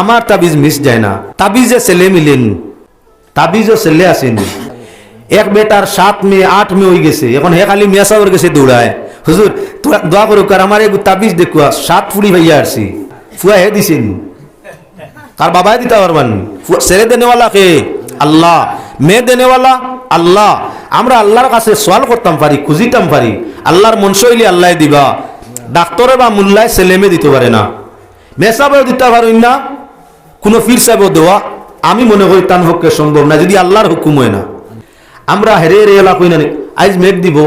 আমার তাবিজ মিস যায় না। তাবিজে ছেলে মিলেন। তাবিজও ছেলে আসেনি এক বেটার সাত মেয়ে, আট মেয়ে হয়ে গেছে। এখন হে খালি মিয়া সাহর গেছে দৌড়ায়। হুজুর, তোরা দোয়া করুক আর আমার এক তাবিজ দেখুয়া, সাত ফুড়ি ভাইয়া আসছি ফুয়া হে দিছেন। কার বাবাই দিতে পারবেন ছেলে দেনেওয়ালা কে? আল্লাহ। মেয়ে দেনেওয়ালা? আল্লাহ। আমরা আল্লাহর কাছে সোয়াল করতাম পারি, খুঁজিতাম পারি। আল্লাহর মন শৈলী আল্লাহ দিবা। ডাক্তরে বা মুল্লায় ছেলে মেয়ে দিতে পারে না। মেসাবেও দিতে পারেন না। কোনো ফির সাহেবও দেওয়া, আমি মনে করি তার পক্ষে সম্ভব না, যদি আল্লাহর হুকুম হয় না। আমরা হেরে হেরে এলা কই না আইজ মেঘ দিব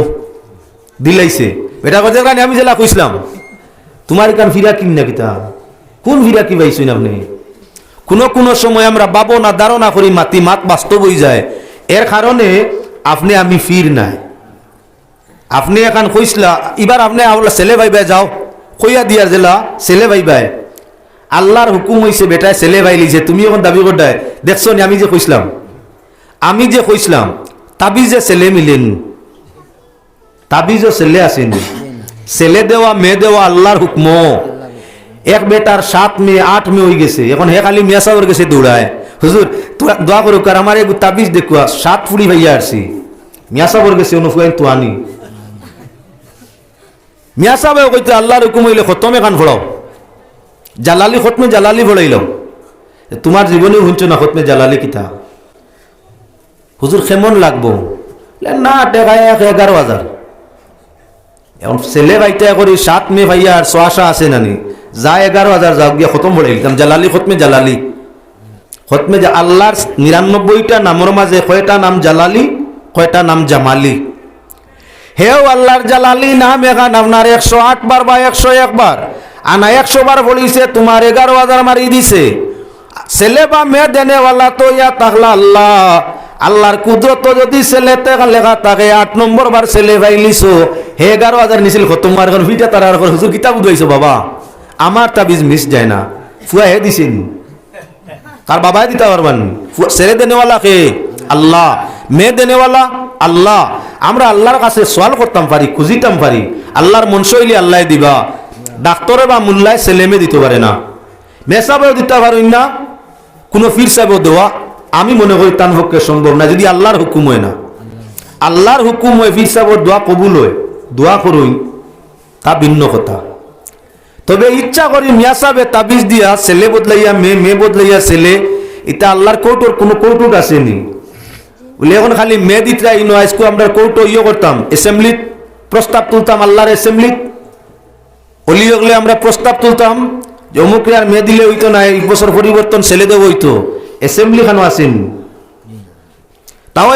দিলাইছে এটা কথা কারণে আমি জেলা কইছিলাম। তোমার কান ফিরা কিন না কিতা? কোন ফিরা কি পাইছুন আপনি? কোনো কোনো সময় আমরা বাবো না ধারণা করি মাতি, মাত বাস্তব হয়ে যায়। এর কারণে আপনি, আমি ফির নাই। আপনি এখন কইসলা, এবার আপনি আওলা ছেলে ভাইবাই যাও, কইয়া দিয়ার জেলা ছেলে ভাইবাই আল্লাহর হুকুম হইছে, বেটায় ছেলে ভাই লিছে তুমি এখন দাবি করতাই দেখছ আমি যে কইসলাম আমি যে কইসলাম তাবিজে ছেলে মিলেন। তাবিজও ছেলে আসেন। ছেলে দেওয়া, মেয়ে দেওয়া আল্লাহর হুকম। এক বেটার সাত মেয়ে, আট মেয়ে হয়ে গেছে। এখন হে খালি মিয়া সাহর গেছে দৌড়ায়। হুজুর, তোরা দোয়া করুক আর আমার এক তাবিজ দেখুয়া সাত ফুড়ি ভাইয়া আসছি মিয়া সাহর গেছে, অনুফুয়াইন তো আনি মিয়া সাহেব কইতে, আল্লাহর হুকুম হইলে খতমে কান ফোড়াও। জালালি খতমে জালালি ফোড়াইল তোমার জীবনে শুনছো না খতমে জালালি কিতা। হুজুর কেমন লাগবো। না টেকায় এক এগারো হাজার এখন ছেলে ভাইটা করি সাত মে ভাইয়া আর আছে নানি। যা এগারো হাজার যাও গিয়া খতম পড়ে গেলাম জালালি, খতমে জালালি। খতমে যে আল্লাহর নিরানব্বইটা নামের মাঝে কয়টা নাম জালালি, কয়টা নাম জামালি। হেও আল্লাহর জালালি নাম এখান আপনার একশো আট বার বা একশো একবার আনা একশো বার বলিছে, তোমার এগারো হাজার মারি দিছে। ছেলে বা মেয়ে দেনেওয়ালা তো ইয়া তাহলা আল্লাহ। আল্লাহর কুদরত যদি ছেলেতে লেখা থাকে আট নম্বর বার ছেলে ভাইলিছো হে এগারো হাজার নিছিল খতম মার এখন ভিটা তারা হুজুর কিতাব উঠাইছো বাবা। আমার তাবিজ মিস যায় না। ফুয়া হে দিছেন। কার বাবাই দিতে পারবেন? ছেলে দেনেওয়ালা কে? আল্লাহ। মেয়ে দেনেওয়ালা? আল্লাহ। আমরা আল্লাহর কাছে সোয়াল করতাম পারি, খুঁজিতাম পারি। আল্লাহর মন শৈলী আল্লাহ দিবা। ডাক্তরে বা মুল্লায় ছেলে মেয়ে দিতে পারে না। মেসাবেও দিতে পারেন না, কোনো ফির সাহেবও দেওয়া। আমি মনে করি তার পক্ষে সম্ভব না, যদি আল্লাহর হুকুম হয় না। আল্লাহর হুকুম হয় ফির সাহেবর দোয়া কবুল হয়। দোয়া করুন, তা ভিন্ন কথা। তবে ইচ্ছা করি মিয়া সাহেবে তাবিজ দিয়া, ছেলে বদলাইয়া, মেয়ে মেয়ে বদলাইয়া ছেলে, এটা আল্লাহর কৌটোর কোনো কৌটুক আসেনি। বলে এখন খালি মেয়ে দিতরা ইনো আজকে আমরা কৌটো ইয়ে করতাম অ্যাসেম্বলিত প্রস্তাব তুলতাম আল্লাহর অ্যাসেম্বলিত অলি হলে আমরা প্রস্তাব তুলতাম যে অমুকরে আর মেয়ে দিলে হইতো না এক বছর পরিবর্তন ছেলে দেব হইতো। অ্যাসেম্বলি খানো আসেন।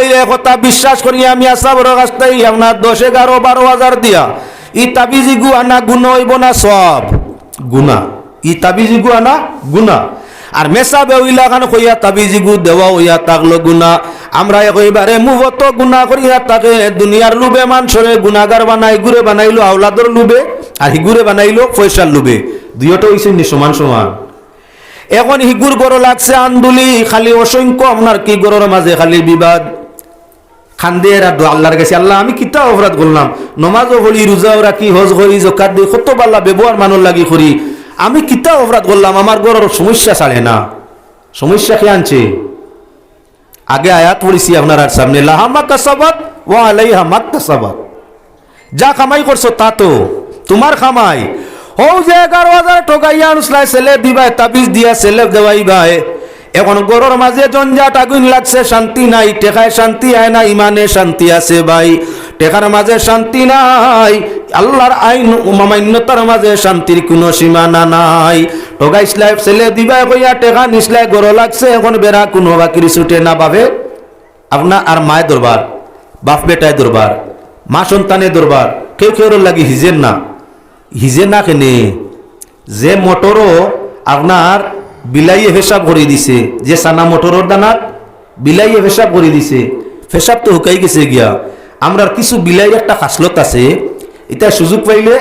এই কথা বিশ্বাস করি আমি আসা বড় রাস্তায় আপনার দশ এগারো বারো হাজার দিয়া। ই তাবিজি গু আনা গুণ হইব না সব। গুণা। ই তাবিজি গু আনা গুণা। আর মেসা বেউইলা খান কইয়া তাবিজি গু দেওয়া হইয়া তাকলো গুণা। আমরা কইবারে মুভত গুণা করিয়া তাকে দুনিয়ার লুবে মানসরে গুণাগার বানাই গুরে বানাইলো, আওলাদর লুবে আর হিগুরে বানাইলো পয়সার লুবে। দুইটা হইছে সমান সমান। এখন হিগুর গরো লাগছে আন্দুলি খালি অসংখ্য, আপনার কি গরোর মাঝে খালি বিবাদ। খান্দে দোয়া আল্লাহর কাছে, আল্লাহ, আমি কিতা অপরাধ করলাম? নমাজও হলি, রোজাও রাখি, হজ করি জকাত দিই কত পাল্লা ব্যবহার মানুষ লাগি করি। আমি কিতা অপরাধ করলাম? আমার গরোর সমস্যা ছাড়ে না। সমস্যা কে আনছে? আগে আয়াত পড়েছি আপনার আর সামনে লাহামা কাসাবাত ও আলাইহা মাত কাসাবাত যা কামাই করছ তা তো। তোমার খামাই। ও যে এগারো হাজার ঠকাইয়া আনুসলাই ছেলে দিবাই, তাবিজ দিয়া ছেলে দেওয়াই ভাই এখন গরুর মাঝে জঞ্জাট আগুন লাগছে, শান্তি নাই, টেকায় শান্তি আয় না, ইমানে শান্তি আছে ভাই টেকার মাঝে শান্তি নাই, আল্লাহর আইন মামান্যতার মাঝে শান্তির কোনো সীমানা নাই। ঠগাই ইসলাই ছেলে দিবাই কইয়া টেকা নিসলাই, গরো লাগছে, এখন বেড়া কোনো বাকির ছুটে না পাবে। আপনার আর মায়ের দরবার, বাপ বেটায় দরবার, মা সন্তানের দরবার, কেউ কেউ লাগি হিজের না। হিজে না কেনে, যে মোটরও আপনার বিলাইয়ে ফেসাব করে দিছে, যে সানা মোটরের দানাত বিলাইয়ে ফেসাব করে দিছে, ফেসাব তো হুকাই গেছে গিয়া। আমরার কিছু বিলাই একটা খাসলত আছে এটা সুযোগ পাইলে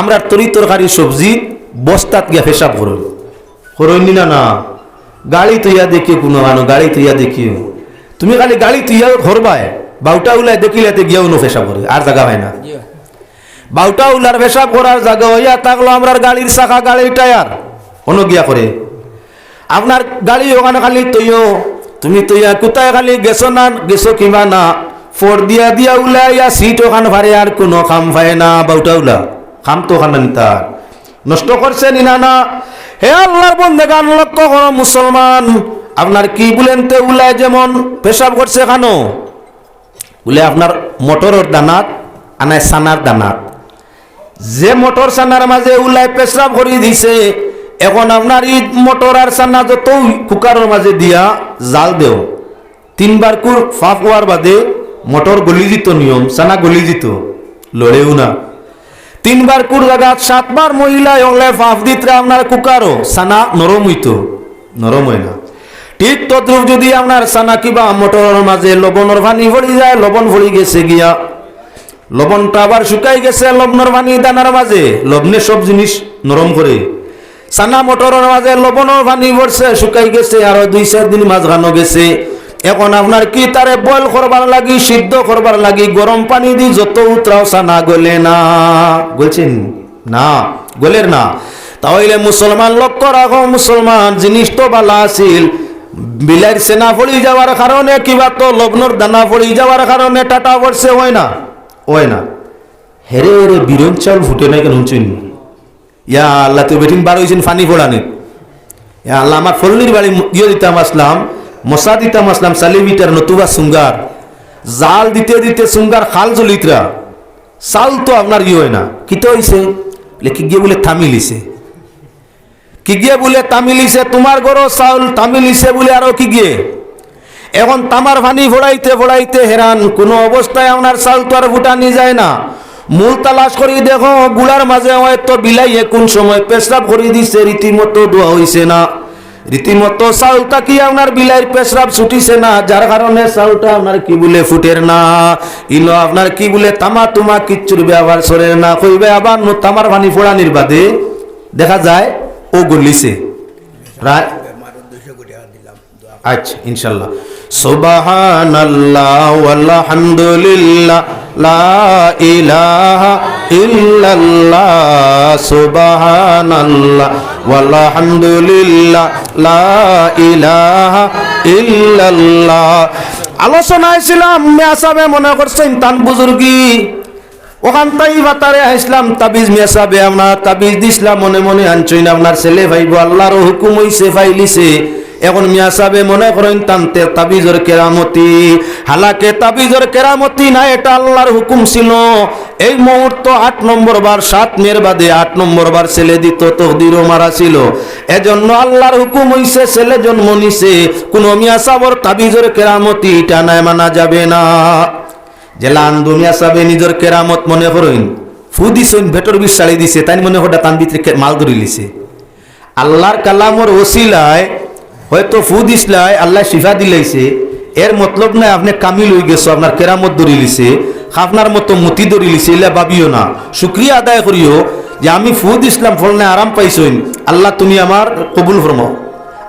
আমরা তরি তরকারি সবজি বস্তাত গিয়া ফেসাব করো করইনি না না গাড়ি তৈয়া দেখিও কোনো মানুষ গাড়ি তৈয়া দেখিও। তুমি খালি গাড়ি তৈয়া ঘরবায়, বাউটা উলাই দেখিলে গিয়াও নো ফেসাব করে, আর জায়গা হয় না। বাউটা উলার পেশাব করার জায়গা হইয়া থাকল আমরার গাড়ির চাকা গাড়ির টায়ার। অন্য গিয়া করে? আপনার গাড়ি ওখানে খালি তৈও তুমি তৈয়া কোথায় খালি গেছো না, গেছো কিবা না? ফোর দিয়া দিয়া উলাইয়া সিট ওখান ভারে আর কোনো খাম ভাই না বাউটা উলা। খাম তো ওখানে নিতার নষ্ট করছে নিনা না হে আল্লাহর বন্ধে গান লক্ষ্য করো মুসলমান, আপনার কি বলেন তে উলায় যেমন পেশাব করছে খানো বলে আপনার মোটরের দানাত, আনায় সানার দানাত। যে মোটর সানার মাঝে উলাই পেশাব করে দিছে, এখন আপনার ঈদ মোটর আর সানা যত কুকারের মাঝে দিয়া জাল দেও। তিনবার কুর ফাফ হওয়ার বাদে মোটর গলি দিত নিয়ম সানা গলি দিত লড়েও না। তিনবার কুর জায়গা সাতবার মহিলা ওলে ফাফ দিতে আপনার কুকারও সানা নরম হইত নরম হয় না। ঠিক তদ্রুপ যদি আপনার সানা কিবা মোটরের মাঝে লবণের পানি ভরি যায়, লবণ ভরি গেছে গিয়া লবণটা আবার শুকাই গেছে লবণের পানি দানার মাঝে। লবণে সব জিনিস নরম করে। সানা মটরের মাঝে লবণের পানি ভরছে, শুকাই গেছে, আর দুই, চার দিন মাঝখানো গেছে। এখন আপনার কি তারে বয়ল করবার লাগি, সিদ্ধ করবার লাগি, গরম পানি দি যত উতরাও সানা গলে না। বলছেন না, গলের না। তাহলে মুসলমান লক্ষ্য রাখো, মুসলমান জিনিস তো বালা আছিল। বিলাইর সেনা পড়ি যাওয়ার কারণে, কিবা তো লগ্নর দানা পড়ি যাওয়ার কারণে টাটা পড়ছে হয় না? হয় না হেরে হেরে বিরন চাল ফুটে নাই কেন উঁচুন ইয়া আল্লাহ তো বেটিন বার হয়েছেন ফানি ফোড়ানি। ইয়া আল্লাহ, আমার ফলনির বাড়ি ইয়ে দিতাম আসলাম, মশা দিতাম আসলাম, সালিমিটার, নতুবা সুঙ্গার। জাল দিতে দিতে সুঙ্গার খাল জলিতরা। চাল তো আপনার ইয়ে হয় না। কি তো হয়েছে কি গিয়ে বলে থামিলিছে কি গিয়ে বলে তামিলিছে? তোমার গরো চাউল তামিলিছে বলে আরও কি গিয়ে? এখন তামার ভানি ফোড়াইতে ফোড়াইতে হেরান। কোনো অবস্থায় আপনার চাল তো আর ফুটানি যায় না। মূল তালাশ করি দেখো গুলার মাঝে হয়তো বিলাইয়ে কোন সময় পেশরাব করে দিছে রীতিমতো দোয়া হইছে না। রীতিমতো চাউলটা কি আপনার বিলাইয়ের পেশরাব ছুটিছে না? যার কারণে চাউলটা আপনার কি বলে ফুটের না। ইনো আপনার কি বলে তামা তুমা কিচ্ছুর ব্যবহার সরের না। কইবে আবার তামার ভানি ফোড়ানির বাদে দেখা যায় ও গলিছে। প্রায় আচ্ছা ইনশাল্লাহ। সুবহানাল্লাহ ওয়ালহামদুলিল্লাহ, লা ইলাহা ইল্লাল্লাহ, সুবহানাল্লাহ ওয়ালহামদুলিল্লাহ, লা ইলাহা ইল্লাল্লাহ। আলোচনায় ছিলাম মেয়াসাবে মনে করছেন, তান বুজুর্গি, ওখান তাই বাতারে আসলাম, তাবিজ মেসাবে আপনার, তাবিজ দিছিলাম, মনে মনে আনছইন আপনার ছেলে ভাইব, আল্লাহর হুকুম হইছে, ফাইলিছে। এখন মিয়া সাবে মনে করেন টানতে তাবিজর কেরামতি। হালাকে তাবিজর কেরামতি না, এটা আল্লাহর হুকুম ছিল। এই মুহূর্ত আট নম্বর বার, সাত মেয়ের বাদে আট নম্বর বার ছেলে দিত, তকদিরও মারা ছিল। এজন্য আল্লাহর হুকুম হইছে, ছেলে জন্ম নিছে। কোন মিয়া সাবর তাবিজর কেরামতি এটা নাই, মানা যাবে না। জেলান দুনিয়া সাবে নিজের কেরামত মনে করেন, ফু দিছেন ভেটর বিষ দিছে, তাই মনে হঠাৎ তান ভিতরে মাল ধরি লিছে আল্লাহর কালামর ওসিলায় হয়তো ফু দিসলাই আল্লাহ শিফা দিলাইছে। এর মতলব নাই, আপনি কামিল হয়ে গেছো, আপনার কেরামত ধরি লিছে আপনার মতো মতি ধরি লিছে এলা ভাবিও না। শুক্রিয়া আদায় করিও যে আমি ফু দিসলাম ফল নাই, আরাম পাইছইন। আল্লাহ তুমি আমার কবুল ফরমাও।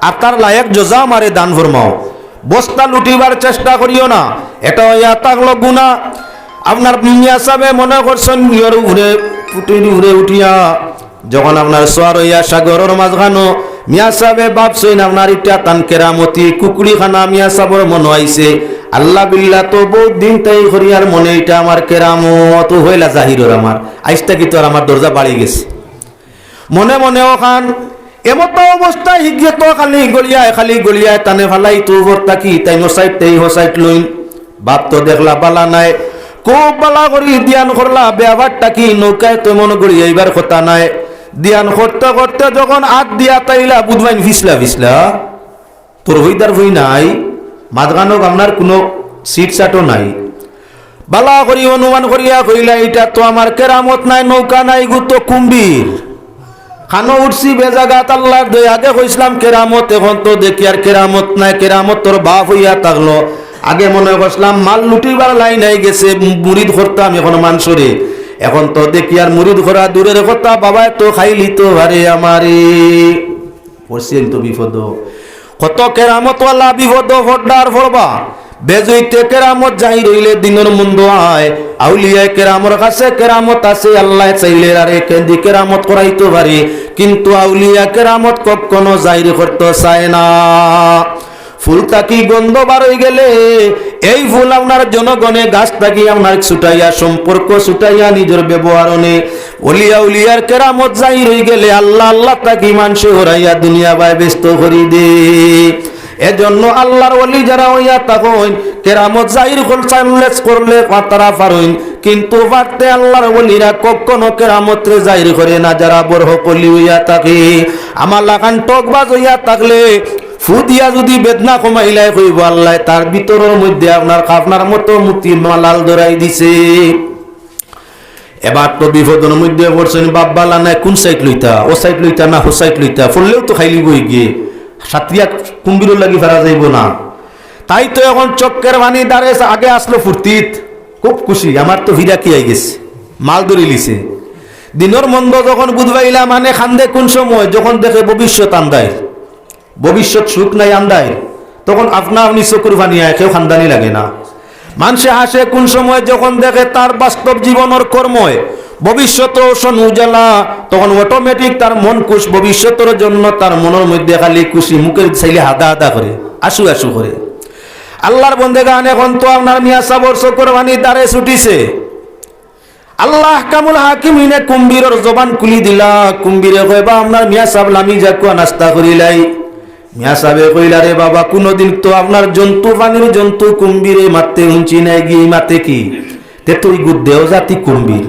আর তার লায়ক জজা মারে দান ফরমাও। বস্তা লুটিবার চেষ্টা করিও না, এটা ইয়া তাকলো গুণা আপনার মিয়া সাবে মনে করছেন ইয়র উড়ে উড়ে উঠিয়া, যখন আপনার সোয়ার হইয়া সাগরের মাঝখানো মিয়া সাবে ভাবছেন আপনার ইটা তান কেরামতি কুকুরি খানা মিয়া সাবর মনে হইছে আল্লাহ বিল্লাহ তো বহুত দিন তাই করিয়ার মনে এটা আমার কেরামত হইলা জাহিরর আমার। আইসটা কি তো আর আমার দরজা বাড়ি গেছে। মনে মনে ওখান, এমতো অবস্থায় হিগিয়ে তো খালি গলিয়ায় খালি গলিয়ায় টানে ফালাই তো ভর্তা কি তাই নসাইট তাই হসাইট লইন। বাপ তো দেখলা বালা নাই, খুব বালা করি দিয়ান করলা, বেয়াবারটা কি নৌকায় তো মনে করি এইবার কথা নাই। দিয়ান করতে করতে যখন আট দিয়া তাইলা বুধবাইন ফিসলা ফিসলা তোর হইদার হই নাই মাঝখানো আপনার কোনো সিট সাটও নাই। বালা করি, অনুমান করিয়া কইলা এটা তো আমার কেরামত নাই, নৌকা নাই গুতো কুম্ভীর। খানো উঠছি বেজাগাত আল্লাহর দই আগে কইছিলাম কেরামত, এখন তো দেখি আর কেরামত নাই, কেরামত তোর বাপ হইয়া থাকল। আগে মনে করছিলাম মাল লুটিবার লাইন হয়ে গেছে, মুড়িদ করতাম, এখন মানসরে। এখন তো দেখি আর মুড়িদ করা দূরের কথা বাবায় তো খাইলি তো আরে আমারে। পড়ছেন তো বিপদ। কত কেরামতওয়ালা বিপদ ফড্ডার ফড়বা বেজইতে কেরামত যাই রইলে দিনের মন্দ আয়। আউলিয়া কেরামর কাছে কেরামত আছে, আল্লাহ চাইলে আরে কেন্দি কেরামত করাইতে পারে। কিন্তু আউলিয়া কেরামত কখনো জাহির করতে চায় না। ফুল তাকি গন্ধ বার গেলে, এই ফুল আপনার জনগণে গাছ থাকি আপনার ছুটাইয়া সম্পর্ক ছুটাইয়া নিজের ব্যবহারণে। অলিয়া গেলে, আল্লাহ আল্লাহ ব্যস্ত দে। এজন্য পারইন কিন্তু পারতে আল্লাহর ওলিরা কখনো কেরামত্রে জাহির করে না, যারা বড় কলি হইয়া থাকে। আমার লাগান টকবাজ হইয়া থাকলে ফু দিয়া যদি বেদনা কমাইলাই কইব আল্লাহ, তার ভিতরের মধ্যে আপনার আপনার মতো মুতি মালাল ধরাই দিছে। এবার তো বিপদের মধ্যে পড়ছেন বাব্বালা নাই কোন সাইড লইতা, ও সাইড লইতা না, হো সাইড লইতা, ফুললেও তো খাইলি বই গিয়ে সাতিয়া কুম্বিরও লাগি ফেরা যাইব না। তাই তো এখন চক্কের বাণী দাঁড়ে আগে আসলো ফুর্তিত, খুব খুশি, আমার তো ভিড়া কি আই গেছে, মাল ধরে লিছে। দিনের মন্দ যখন বুধবাইলা মানে খান্দে কোন সময়, যখন দেখে ভবিষ্যৎ আন্দায়। ভবিষ্যৎ সুখ নাই আন্দায়। তখন আপনা আপনি চকুর বানিয়ে কেউ খানদানি লাগে না। মানুষে হাসে, কোন সময় যখন দেখে তার বাস্তব জীবনের কর্ময় ভবিষ্যৎ উজালা, তখন অটোমেটিক তার মন খুশ, ভবিষ্যতের জন্য তার মনের মধ্যে খালি খুশি, মুখের চাইলে হাদা হাদা করে, আশু আশু করে। আল্লাহর বন্দে গান এখন তো আপনার মিয়া সাবর চকুর বানি দাঁড়ে ছুটিছে। আল্লাহ কামুল হাকিম ইনে কুম্বীরের জবান কুলি দিলা। কুম্বীরে কইবা, আপনার মিয়া সাহেব লামি জাকুয়া নাস্তা করিলাই। মিয়া সাহেবে কইলা, রে বাবা, কোনদিন তো আপনার জন্তু, পানির জন্তু কুম্বীরে মারতে উঞ্চি নাই গিয়ে মাতে কি? তে তুই গু দেও জাতি কুম্বীর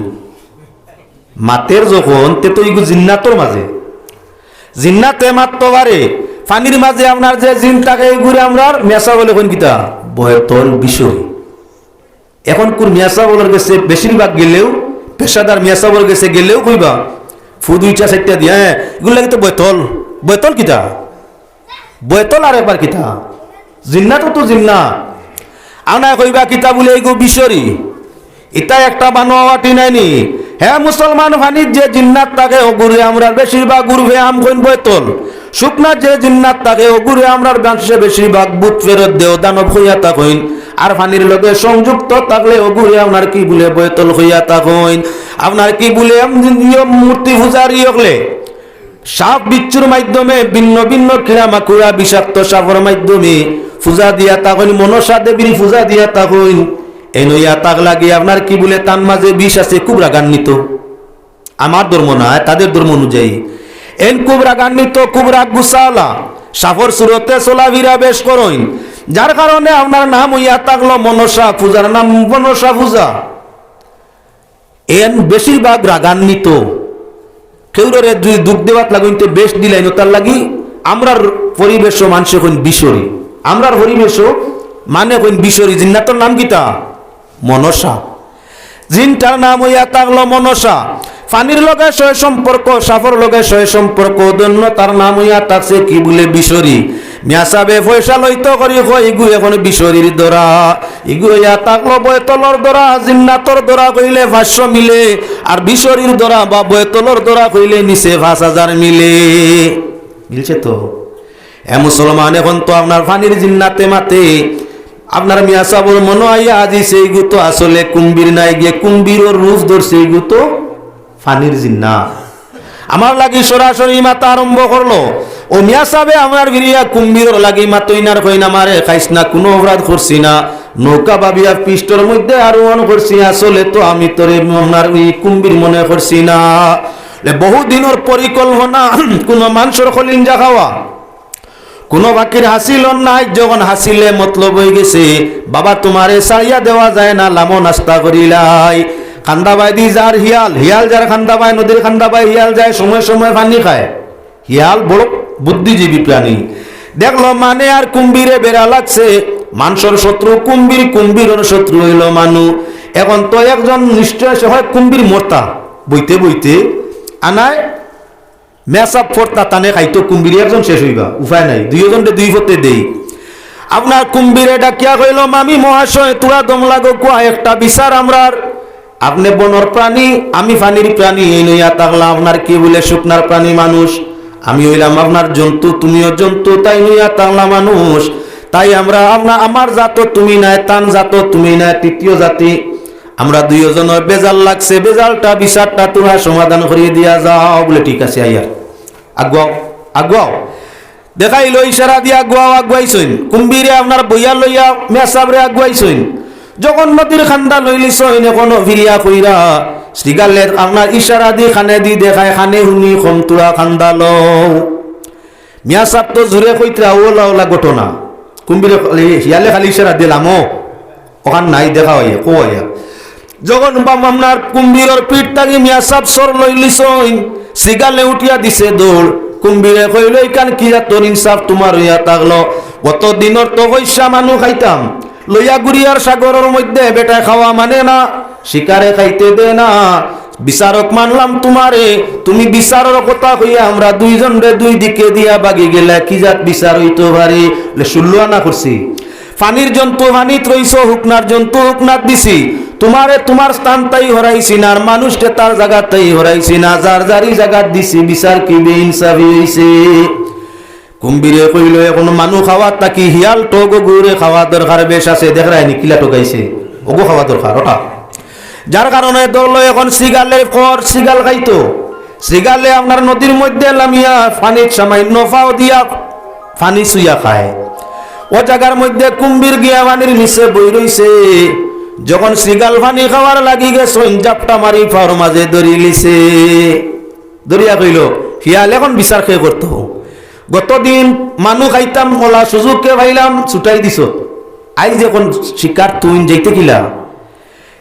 মাতের যখন তে তুই গু জিন্নাতর মাঝে। জিন্নাতে মারতে পারে পানির মাঝে আপনার যে জিন থাকে ঘুরে আমরা মেসা বলে কোন কিতা? বয়তল বিষয়। এখন কোন মিয়াসা বলার গেছে, বেশিরভাগ গেলেও, পেশাদার মিয়াসা বলার গেছে, গেলেও কইবা, ফু দুইটা চারটা দিয়ে হ্যাঁ এগুলো লাগে তো বয়তল বয়তল কিতা? বয়তল আর একবার কিতা? জিন্নাটো তো জিন্না আনা কইবা কিতা বলে এইগো বিশরি এটা একটা বানোয়াটি নাইনি। হ্যাঁ মুসলমান ভানির যে জিন্নাত তাকে ওগুরে আমরা বেশিরভাগ গুরবে আম কইন বয়তল শুকনা যে জিন্নাত তাকে ওগুরে আমরা বাংশে বেশিরভাগ বুত ফেরত দেও দানব হইয়া তা কইন। আর পানির লগে সংযুক্ত থাকলে ওগুরে আপনার কি বলে বয়তল হইয়া তা কইন? আপনার কি বলে মূর্তি পূজারি হকলে সাপ বিচ্ছুর মাধ্যমে, ভিন্ন ভিন্ন ক্রীড়া মাকুড়া বিষাক্ত সাপের মাধ্যমে পূজা দিয়া তাকইন মনসা দেবীর পূজা দিয়া তাকইন এই নইয়া তাক লাগে আপনার কি বলে তার মাঝে বিষ আছে খুব রাগান্বিত আমার ধর্ম না তাদের ধর্ম অনুযায়ী। এন খুব রাগান্বিত খুব রাগ গুসাওলা সাফর সুরতে চলাফিরা বেশ করইন যার কারণে আপনার নাম হইয়া থাকল মনসা পূজার নাম মনসা পূজা। এন বেশিরভাগ রাগান্বিত। কেউরে যদি দুঃখ দেওয়াত লাগুনতে বেশ দিলাই দিলাইন তার লাগি আমরার পরিবেশ মানুষ এখন বিশরি। আমরার পরিবেশ মানে কইন বিশরি। জিন্নাতর নাম কিতা? মনসা। জিনটার নাম হইয়া থাকল মনসা। পানির লগে সয় সম্পর্ক, সাফর লগে সয় সম্পর্ক, দন্য তার নাম হইয়া থাকছে কি বলে বিশরি। মিয়াসাবে পয়সা লইত করি কই ইগু এখন বিশরির দরা। ইগু হইয়া থাকল বয়তলর দরা, জিন্নাতর দরা কইলে ভাষ্য মিলে। আর বিশরির দরা বা বয়তলর দরা কইলে নিচে পাঁচ হাজার মিলে। মিলছে তো? এ মুসলমান এখন তো আপনার পানির জিন্নাতে মাতে। আপনার মিয়া সাবর মনে হয় আজি সেই গুতো আসলে কুম্বীর নাই গিয়ে কুম্বীর রূপ ধরছে এই গুতো। ফানির জিন্না। আমার লাগি সরাসরি মাতা আরম্ভ করল। ও মিয়া সাবে আমার বিরিয়া কুম্বীর লাগি মাতইনার না মারে, খাইস না, কোনো অপরাধ করছি না। নৌকা ভাবিয়া পিষ্টর মধ্যে আরোহণ করছি, আসলে তো আমি তোরে আপনার ওই কুম্বীর মনে করছি না। বহু দিনের পরিকল্পনা, কোনো মানুষের খলিঞ্জা খাওয়া। কোনো বাকির হাসিল নাই, যখন হাসিলে মতলব হয়ে গেছে, বাবা, তোমারে সারিয়া দেওয়া যায় না, লামো নাস্তা করিলাই। খান্দাবাই দি যার হিয়াল হিয়াল যার খান্দাবাই, নদীর খান্দাবাই, হিয়াল যায়, সময় সময় পানি খায়। হিয়াল বড় বুদ্ধিজীবী প্রাণী। দেখল মানে আর কুম্ভীরে বেড়া লাগছে। মানুষের শত্রু কুম্ভীর, কুম্ভীরের শত্রু হইল মানু। এখন তো একজন নিশ্চয় সে হয় কুম্ভীর মর্তা। বইতে বইতে আনায় মেসাপ ফোরতা টানে খাইতো কুম্বিরি একজন শেষ হইবা, উপায় নাই। দুইজনকে দুই ফতে দেই। আপনার কুম্বিরে ডাকিয়া কইল, মামি মহাশয়, তোরা দম লাগো, কুয়া, একটা বিচার আমরার। আপনি বনর প্রাণী, আমি ফানির প্রাণী, এই নইয়া তাকলাম আপনার কি বলে শুকনার প্রাণী মানুষ? আমি হইলাম আপনার জন্তু, তুমিও জন্তু, তাই নইয়া তাকলাম মানুষ। তাই আমরা আপনার আমার জাত তুমি নাই, তান জাত তুমি নাই, তৃতীয় জাতি। আমরা দুইজনের বেজাল লাগছে, বেজালটা বিচারটা তোমরা সমাধান করিয়ে দিয়া যাও বলে ঠিক আছে আইয়ার আগুয়াও আগুয়াও। দেখাইলো ইশারা দিয়া আগুয়াও আগুয়াইছইন কুম্বিরে আপনার বইয়া লইয়া মেসাবরে আগুয়াইছইন যখন নদীর খান্দা লইলিছইন এখন ফিরিয়া কইরা শ্রীগালের আপনার ইশারা দি খানে দি দেখায় খানে শুনি খমতুরা খান্দা লও। মিয়া সাপ তো জোরে কইতরা ওলা ওলা ঘটনা। কুম্বিরে হিয়ালে খালি ইশারা দিলাম ওখান নাই, দেখা হইয়া কো হইয়া যখন বাম আপনার কুম্ভীরের পিঠ তাগি মিয়া সাপ সর লইলিছইন শ্রীগালে উঠিয়া দিছে দৌড়। কুম্ভীরে কইল ইকান কি তোর ইনসাফ তোমার হইয়া থাকল। কত দিনের তো হইসা মানুষ খাইতাম। লইয়া গুড়িয়ার সাগরের মধ্যে বেটা খাওয়া মানে না, শিকারে খাইতে দে না। বিচারক মানলাম তোমারে, তুমি বিচারের কথা হইয়া আমরা দুইজন রে দুই দিকে দিয়া বাগি গেলে, কি জাত বিচার হইতে পারি শুনলো না করছি। ফানির জন্তু ফানিত রইছ, হুকনার জন্তু হুকনাত দিছি। তোমারে তোমার স্থান তাই হরাইছি না, আর মানুষকে তার জায়গা তাই হরাইছি না, যার যারি জায়গাত দিছি, বিচার কি বেইনসাফি হইছে? কুম্ভীরে কইল এখন মানুষ খাওয়া তাকি হিয়াল টক গুড়ে খাওয়া দরকার, বেশ আছে, দেখ রায় কিলা টোকাইছে ওগো খাওয়া দরকার, ওটা। যার কারণে দল এখন সিগালে কর সিগাল খাইতো। সিগালে আপনার নদীর মধ্যে লামিয়া পানির সামান্য ফাও দিয়া পানি সুইয়া খায়। ও জায়গার মধ্যে কুম্ভীর গিয়া পানির নিচে বই রইছে। যখন সিগাল পানি খাওয়ার লাগি গেছে জাপটা মারি ফাওর মাঝে দড়ি লিছে। দরিয়া কইল, হিয়াল এখন বিচার খেয়ে করতো গতদিন মানুষ খাইতাম, কলা সুযোগকে ভাইলাম, ছুটাই দিছ আইজ এখন শিকার তুই যাইতে কিলা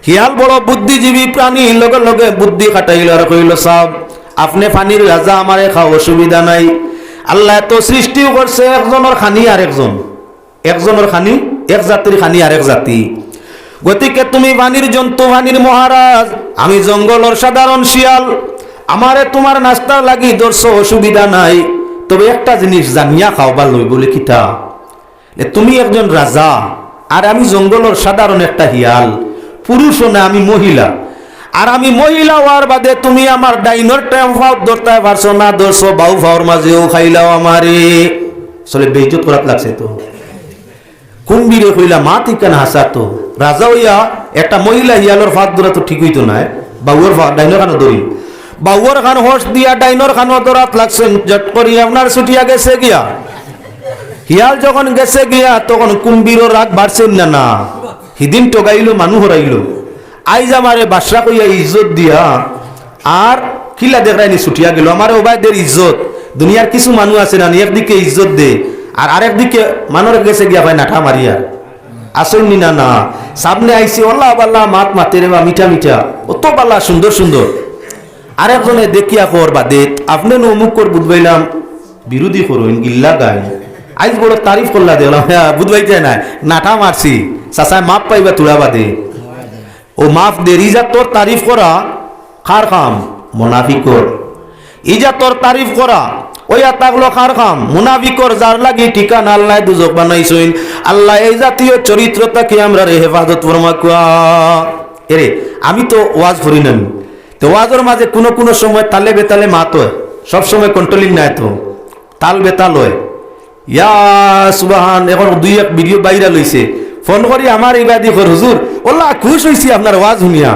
হিয়াল বড় বুদ্ধিজীবী প্রাণী লগে লগে বুদ্ধি খাটাইল আর কইল সব আপনি পানির রাজা আমারে খাও, অসুবিধা নাই। আল্লাহ তো সৃষ্টিও করছে একজনের খানি আর একজন। একজনের খানি, এক জাতির খানি আর এক জাতি। গতিকে তুমি পানির জন্তু পানির মহারাজ আমি জঙ্গলের সাধারণ শিয়াল আমারে তোমার নাস্তা লাগি দর্শ অসুবিধা নাই। তবে একটা জিনিস জানিয়া খাওয়াবার লই বলে কিতা তুমি একজন রাজা আর আমি জঙ্গলের সাধারণ একটা হিয়াল, পুরুষ না আমি মহিলা। আর আমি মহিলা হওয়ার বাদে তুমি আমার ডাইনর টাইম ফাও ধরতে পারছ না, ধরছো বাউ ফাওয়ার মাঝেও খাইলাও আমারে। চলে বেইজত করাত লাগছে তো। কুম্বীরে কইলা, মা তিকান হাসা তো? রাজা হইয়া একটা মহিলা হিয়ালোর ফাঁক ধরা তো ঠিক হইতো না বাউর ডাইনর খানো ধরি? বাউর খান হোস দিয়া, ডাইনর খানো ধরাত লাগছেন জট করি আপনার ছুটিয়া গেছে গিয়া? হিয়াল যখন গেছে গিয়া, তখন কুম্বীরও রাগ বাড়ছেন না না। হিদিন টগাইলো মানুষ হরাইলো। আইজ আমারে বাসরা কইয়া ইজ্জত দিয়া, আর কিলা দেখায়নি ছুটিয়া গেল? আমার ওবায়দের ইজ্জত। দুনিয়ার কিছু মানুষ আছে না একদিকে ইজ্জত দে, আর আরেকদিকে মানুষ গেছে গিয়া ভাই নাঠা মারিয়া। আসেননি না না। সামনে আইসি ওল্লা বাল্লা মাত মাতে রে বা, মিঠা মিঠা। অত বাল্লা সুন্দর সুন্দর। আরেকজনে দেখিয়া কর বাদে আপনি অমুক কর বুঝবাইলাম বিরোধী করুন, গিল্লা গাই আইজ বড় তারিফ করলা দেখলাম হ্যাঁ বুঝবাইতে নাই নাঠা মারছি। চাচায় মাপ পাইবা তুলা বাদে ও মাফ দে ইজা তোর তারিফ করা, খার খাম মোনাফিকর ইজা তোর তারিফ করা ওইয়া তাগলো খার খাম মুনাফিকর যার লাগি ঠিকানা আল্লাহ দুজক বানাইছইন। আল্লাহ এই জাতীয় চরিত্রটাকে আমরা রে হেফাজত ফরমা কুয়া এরে, আমি তো ওয়াজ করি না তো ওয়াজের মাঝে কোনো কোনো সময় তালে বেতালে মাত হয়। সব সময় কন্ট্রোলিং নাই তো তাল বেতাল হয়। ইয়া সুবাহান, এখন দুই এক ভিডিও বাইরা লইছে ফোন করি আমার এই বাদি কর হুজুর ওল্লা খুশ হইছি আপনার ওয়াজ শুনিয়া।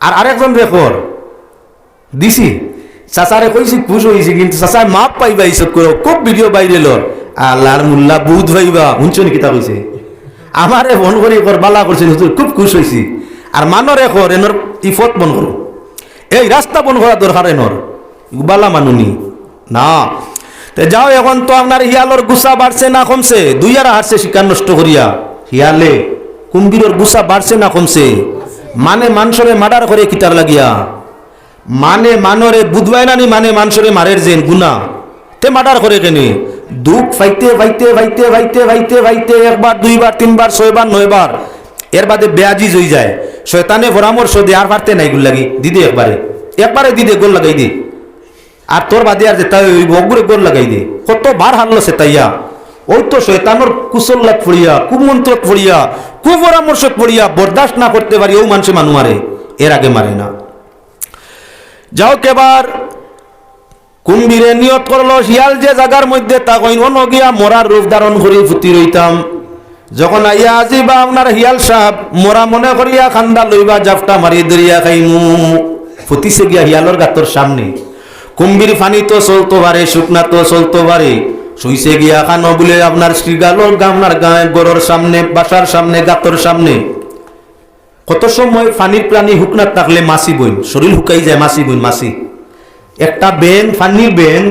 আর আরেকজন রেখর দিছি। চাচারে কইছি খুশ হইছি কিন্তু চাচায় মাপ পাইবা এইসব করে খুব ভিডিও বাইরে ল আল্লাহর মুল্লা বুধ ভাইবা, শুনছ নি কিতা কইছে আমারে ফোন করি কর বালা করছে হুজুর খুব খুশ হইছি আর মানর এখর এনর ইফত বন করো এই রাস্তা বন করা দরকার এনর বালা মানুনি। না। তে যাও এখন তো আপনার হিয়ালর গুসা বাড়ছে না কমছে। দুই আর হারছে শিকার নষ্ট করিয়া। হিয়ালে কুম্ভীরের গুসা বাড়ছে না কমছে। মানে মানসরে মার্ডার করে কিতার লাগিয়া। মানে মানরে বুধবাই নানি মানে মানসরে মারের যেন গুনা তে মার্ডার করে কেনে? দুঃখ ফাইতে ফাইতে ফাইতে ফাইতে ফাইতে ফাইতে একবার, দুইবার, তিনবার, ছয়বার, নয়বার। এর বাদে বেয়াজিজ হয়ে যায়। শয়তানে পরামর্শ দিয়ে আর পারতে নাই গুল লাগি দিদি একবারে। একবারে দিদে গোল লাগাই দি। আর তোর বাদে আর যেটা ওই বগুরে গোল লাগাই দে। কত বার হারলো সে তাইয়া। ওই তো শয়তানোর কুশল্লাত পড়িয়া, কুমন্ত্রত পড়িয়া কুপরামর্শ পড়িয়া বরদাস্ত না করতে পারি ও মানুষে মানু মারে। এর আগে মারে না। যাও কেবার কুম্ভীরে নিয়ত করল, শিয়াল যে জাগার মধ্যে তা কইন, অনগিয়া মরার রূপ ধারণ করে ফুটি রইতাম। যখন আইয়া আজি বা আপনার হিয়াল সাপ, মোরা মনে করিয়া খান্দা লইবা, জাপটা মারি দরিয়া খাইমু। ফুটিছে গিয়া হিয়ালর গাতর সামনে। কুম্বির ফানি তো চলতো পারে শুকনা তো চলতো পারে শুইছে গিয়া খানো বলে আপনার শ্রীগালোর আপনার গায়ে গরর সামনে, বাসার সামনে, গাতর সামনে। কত সময় ফানির প্রাণী হুকনার থাকলে মাসি বইন, শরীর হুকাই যায় মাসি বইন, মাসি। একটা বেন, ফানির বেন,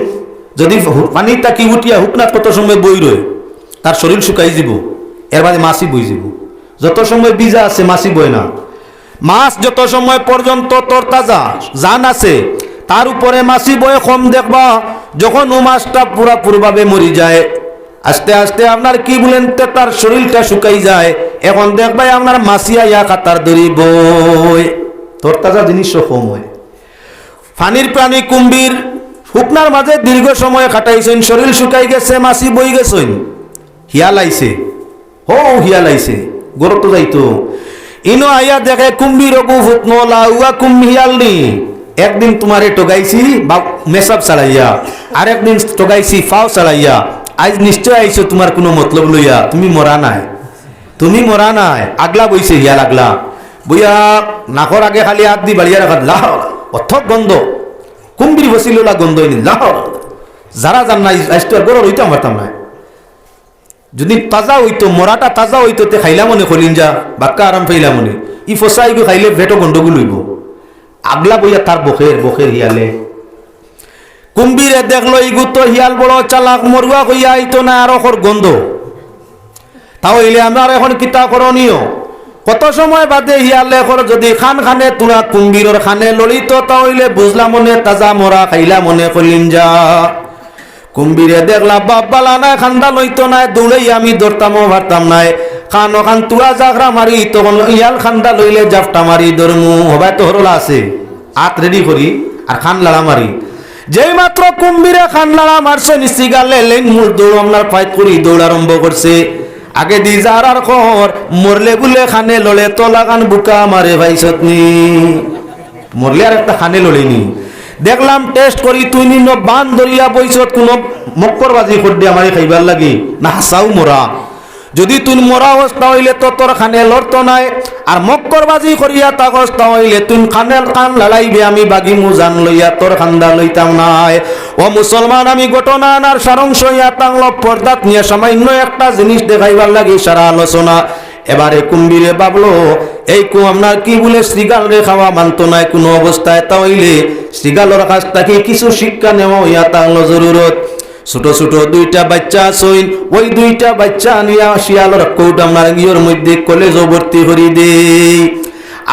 যদি পানির তাকি উঠিয়া হুকনার কত সময় বই রয়, তার শরীর শুকাই যাব। এর বাদে মাসি বই যাব যত সময় বীজা আছে মাসি বই না। মাছ যত সময় পর্যন্ত তোর তাজা জান আছে, তার উপরে মাসি বয়ে কম দেখবা, যখন ও মাছটা পুরাপুরভাবে মরি যায়। আস্তে আস্তে আপনার কি বলেন তার শরীরটা শুকাই যায়। এখন দেখবাই আপনার মাসিয়া ইয়া কাতার দড়ি বই। তোর তাজা জিনিস কম হয়। ফানির প্রাণী কুম্ভীর, শুকনার মাঝে দীর্ঘ সময় কাটাইছেন, শরীর শুকাই গেছে, মাছি বই গেছেন। হিয়াল আইছে হো হিয়াল আইছে গরত যাইতো। ইনো আইয়া দেখে কুম্ভীর অগু ফুটনো লাউয়া কুম্ভি হিয়াল নি একদিন তোমারে টগাইছি, বা মেসাব চালাইয়া। আর একদিন টগাইছি, ফাও চালাইয়া। আজ নিশ্চয় আইছো তোমার কোনো মতলব লইয়া। তুমি মরা নাই। তুমি মরা নাই। আগলা বইছে হিয়াল আগলা। বইয়া নাকর আগে খালি হাত দি বাড়িয়া রাখা লাহ অথক গন্ধ। কুম্বির বসিলোলা গন্ধ হইনি লাহ। যারা জান নাই আজটো আর গরর হইতাম পারতাম না যদি তাজা হইতো, মরাটা তাজা হইতো, তে খাইলা মনে খলিন যা বাক্কা আরাম পাইলা মনে। ই ফসা ইগো খাইলে ভেটো গন্ডগোল হইব। আগলা বইয়া তার বখের বখের হিয়ালে। কুম্বিরে দেখল ইগু তো হিয়াল বড় চালাক, মরুয়া কইয়া আইতো না আর ওখর গন্ধ। আমার এখন কিতা করণীয়? কত সময় বাদে হিয়ালে কর যদি খান খানে তুলা কুম্বীরর খানে ললিত তাহলে বুঝলা মনে, তাজা মরা খাইলা মনে করিম যা কুম্বীরে দেখলা বাপ বালা নাই, খান্দা লইতো নাই দৌড়াই আমি ধরতামও পারতাম নাই। খান ওখান তুলা জাগরা মারি, তখন ইয়াল খান্দা লইলে জাফটা মারি, ধরমু, হবাই তো হরলা আছে। আত রেডি করি আর খান লাড়া মারি। যেই মাত্র কুম্বীরে খান লাড়া মারছে, নিচি গালে লেন মূল দৌড় আপনার ফাইট করি, দৌড় আরম্ভ করছে। আগে দি যার আর খর মরলে বলে খানে লড়ে তো লাগান বুকা মারে ভাই সতনি। মরলে আর একটা খানে লড়েনি। দেখলাম টেস্ট করি, তুই নিন, বান ধরিয়া বইছত কোনো মক্করবাজি করডি আমারে খাইবার লাগি। না, হাসাও মরা। যদি তুই মরা অবস্থা হইলে তো তোর খানে লড়তো নাই। আর মক্করবাজি করিয়া তাক অবস্থা হইলে তুই খানে কান লড়াইবে, আমি বাগি মুজান লইয়া তোর খান্দা লইতাম নাই। ও মুসলমান, আমি ঘটনা আনার সারাংশ ইয়া তাংল পর্দাত নিয়ে সামান্য একটা জিনিস দেখাইবার লাগি, সারা আলোচনা। এবারে কুম্ভীরে ভাবলো, এই কু আপনার কি বলে? শ্রীগাল রে খাওয়া মানতো নাই কোনো অবস্থায় তাইলে শ্রীগালর কাছ থেকে কিছু শিক্ষা নেওয়া ইয়া তাংলো জরুরত ছোট ছোট দুইটা বাচ্চা আছইন ওই দুইটা বাচ্চা নিয়া শিয়ালর কৌট আমার ইয়র মধ্যে কলেজও ভর্তি করি দেই।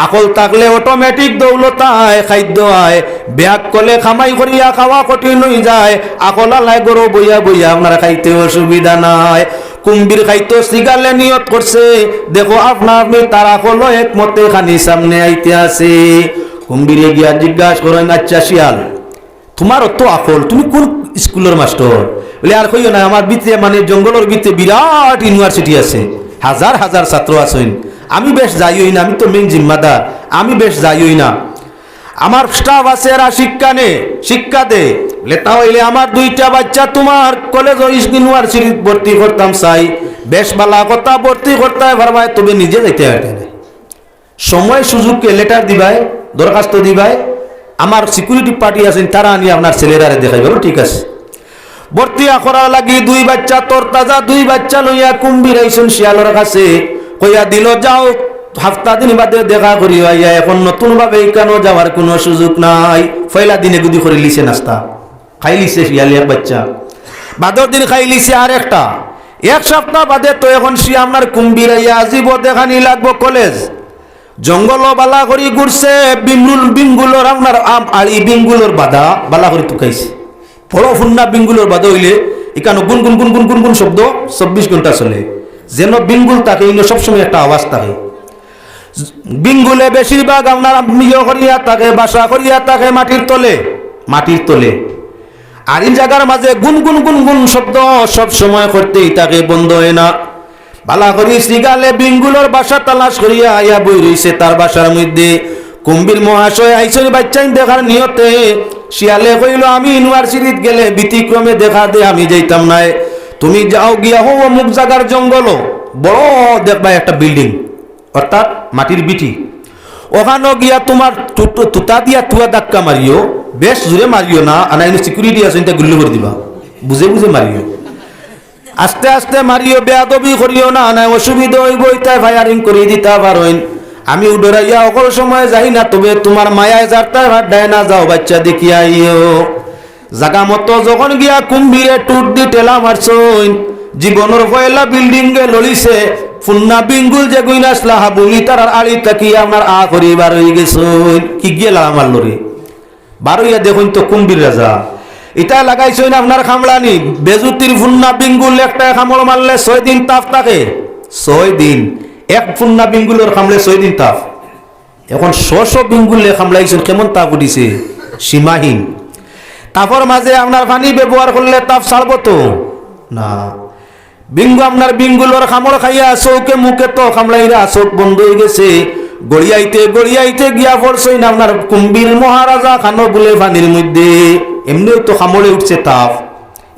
আকল থাকলে অটোমেটিক দৌলতায় খাদ্য আয়, ব্যাগ কলে খামাই করিয়া খাওয়া কঠিন হয়ে যায়, আকল আলাই গরু বইয়া বইয়া আপনার খাইতে অসুবিধা নাই। কুম্বির খাইতো সিগালে নিয়ত করছে। দেখো, আপনার আপনি তারা হলো একমতে খানি সামনে আইতে আছে। কুম্বিরে গিয়া জিজ্ঞাসা করেন আচ্ছা শিয়াল, তোমার তো আকল, তুমি কোন স্কুলের মাস্টার? বলে, আর কইও না, আমার ভিতরে মানে জঙ্গলের বিতে বিরাট ইউনিভার্সিটি আছে। হাজার হাজার ছাত্র আছেন। আমি বেশ যাইই না, আমি তো মেন জিম্মাদার, আমি বেশ যাইই না। আমার স্টাফ আছে, এরা শিক্ষা নে, শিক্ষা দে। তাহলে আমার দুইটা বাচ্চা তোমার কলেজ ইউনিভার্সিটি ভর্তি করতাম, চাই। বেশ বালা কথা, ভর্তি করতে পারবাই তবে নিজে যেতে পারবে সময়, সুযোগকে লেটার দিবাই, দরখাস্ত দিবাই। আমার সিকিউরিটি পার্টি আছেন, তারা আনি আপনার দেখাই বলো, ঠিক আছে? ভর্তি করার লাগি দুই বাচ্চা, তোর তাজা দুই বাচ্চা লইয়া কুম্ভীর আইসন, শিয়ালর কাছে। কইয়া দিল, যাও হাফতা দিন বাদে দেখা করি আইয়া এখন নতুন ভাবে কেন যাওয়ার কোনো সুযোগ নাই। ফয়লা দিনে গুদি করে লিছে নাস্তা। খাই লিছে শিয়ালি এক বাচ্চা। বাদর দিন খাই লিছে আর একটা। এক সপ্তাহ বাদে তো এখন সি আপনার কুম্ভীর আইয়া জীব দেখানি লাগবো কলেজ। জঙ্গল বালা করি ঘুরছে বিঙ্গুল বিঙ্গুলোর আপনার আম আড়ি বিঙ্গুলোর বাধা বালা করি টুকাইছে বড় ফুন্না বিঙ্গুলোর বাধা হইলে এখানে গুন গুন গুন গুন গুন গুন শব্দ চব্বিশ ঘণ্টা চলে। যেন বিঙ্গুল থাকে সবসময় একটা আওয়াজ থাকে। বিঙ্গুলে বেশিরভাগ আপনার ইয়ে করিয়া থাকে, বাসা করিয়া থাকে মাটির তলে মাটির তলে। আর এই জায়গার মাঝে গুন গুন গুন গুন শব্দ সব সময় করতেই তাকে বন্ধ হয় না। বালা করি সিগালে বিঙ্গুলোর বাসা তালাশ করিয়া আইয়া বই রইছে তার বাসার মধ্যে। কুম্বীর মহাশয় আইসের বাচ্চাই দেখার নিয়তে শিয়ালে কইল, আমি ইউনিভার্সিটিত গেলে ব্যতিক্রমে দেখা দে, আমি যাইতাম নাই। তুমি যাও গিয়া হো অমুক জায়গার জঙ্গল বড় দেখবা একটা বিল্ডিং। অর্থাৎ মাটির বিটি। ওখানে গিয়া তোমার তুতা দিয়া তুয়া ধাক্কা মারিও বেশ জোরে মারিও না আনাইন সিকিউরিটি আছে এটা গুল্লি করে দিবা। বুঝে বুঝে মারিও আস্তে আস্তে মারিও বেয়াদবি করিও না নাই অসুবিধা হইব ইতাই ফায়ারিং করিয়ে দিতা পারইন আমি উডরাইয়া অকল সময় যাই না, তবে তোমার মায়ায় যারটা ভাড্ডায় না, যাও বাচ্চা দেখি আইও জাগা মতো যখন গিয়া কুম্ভীরে টুট দি টেলা মারছইন জীবনের পয়লা বিল্ডিং গে লড়িছে ফুন্না বিঙ্গুল যে গুইন আসলা হাবুলি তার আড়ি তাকি আমার আ করিবার হয়ে গেছইন কি গিয়ে লাগা মারলো রে? বারোইয়া দেখুন তো কুম্ভীর রাজা। এটা লাগাইছেন আপনার খামলানি বেজুতির ফুন্না বিঙ্গুল একটা খামড় মারলে ছয় দিন তাপ থাকে। ছয় দিন। এক ফুন্না বিঙ্গুলের খামলে ছয় দিন তাপ। এখন শ বিঙ্গুলে খামলাইছেন কেমন তাপ উঠিছে? সীমাহীন। তাপর মাঝে আপনার পানি ব্যবহার করলে তাপ ছাড়বো তো? না। বিঙ্গু আপনার বিঙ্গুলোর খামড় খাইয়া চৌকে মুখে তো খামলাইরা চোখ বন্ধ হয়ে গেছে। গড়িয়াইতে গড়িয়াইতে গিয়া পড়ছই না আপনার কুম্বির মহারাজা খানো বলে পানির মধ্যে। এমনিও তো খামড়ে উঠছে তাপ।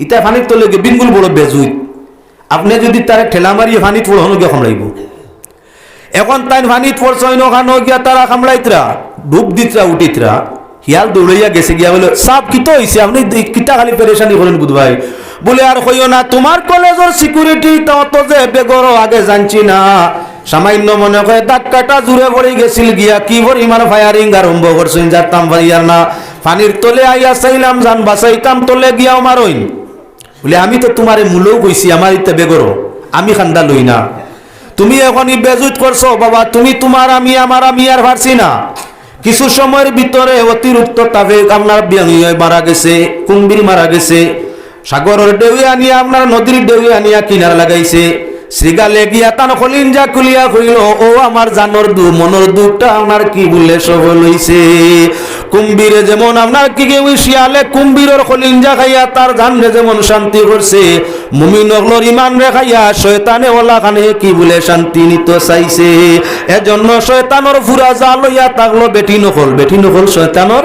ইটা পানির তলে গিয়ে বিঙ্গুল বড় বেজুই আপনি যদি তার ঠেলা মারিয়ে পানিত পড়ো হনো গিয়া খামলাইব এখন তাই পানিত পড়ছই নখানো গিয়া তারা খামলাইতরা ডুব দিতরা, উঠিতরা। হিয়াল দৌড়াইয়া গেছে গিয়া বলে, সাপ কি তো হইছে? আপনি কিতা খালি পেরেশানি করেন বুধ ভাই? বলে আর কইও না, তোমার কলেজের সিকিউরিটি তত যে বেগর আগে জানছি না। সামান্য মনে করে কাটা জুড়ে পড়ে গেছিল গিয়া, কি পরিমাণ ফায়ারিং আরম্ভ করছেন যারতাম ভাইয়ার না। পানির তলে আইয়া চাইলাম, জান বাসাইতাম তলে গিয়াও মারইন। বলে, আমি তো তোমারে মূলেও কইছি, আমার ইতে বেগর আমি খান্দা লই না। তুমি এখনই বেজুত করছ, বাবা, তুমি তোমার, আমি আমার, আমি আর পারছি না। কিছু সময়ের ভিতরে অতিরিক্ত তাপে আপনার বিয়াঙ্গি মারা গেছে কুম্বির মারা গেছে। সাগরের ঢেউয়ে আনিয়া আপনার নদীর ঢেউয়ে আনিয়া কিনার লাগাইছে। শ্রীগালে গিয়া তান খলিঞ্জা খুলিয়া কইল ও আমার জানর দু, মনর দুটা আমার কি বলে সফল হইছে কুম্বীরে যেমন আপনার কি কেউ শিয়ালে কুম্বীরের খলিঞ্জা খাইয়া তার জানরে যেমন শান্তি করছে। মুমিন অগলর ইমান রে খাইয়া শয়তানে ওলা খানে কি বলে শান্তি নিত চাইছে। এজন্য শয়তানর ফুরা যা লইয়া তাগলো বেটি নকল বেটি নকল শয়তানর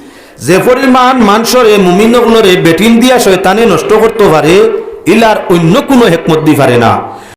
যে পরিমাণ মানুষরে মুমিনগুলোরে বেটিন দিয়া শয়তানে নষ্ট করতে পারে, ইলার অন্য কোনো হেকমত দি পারে না।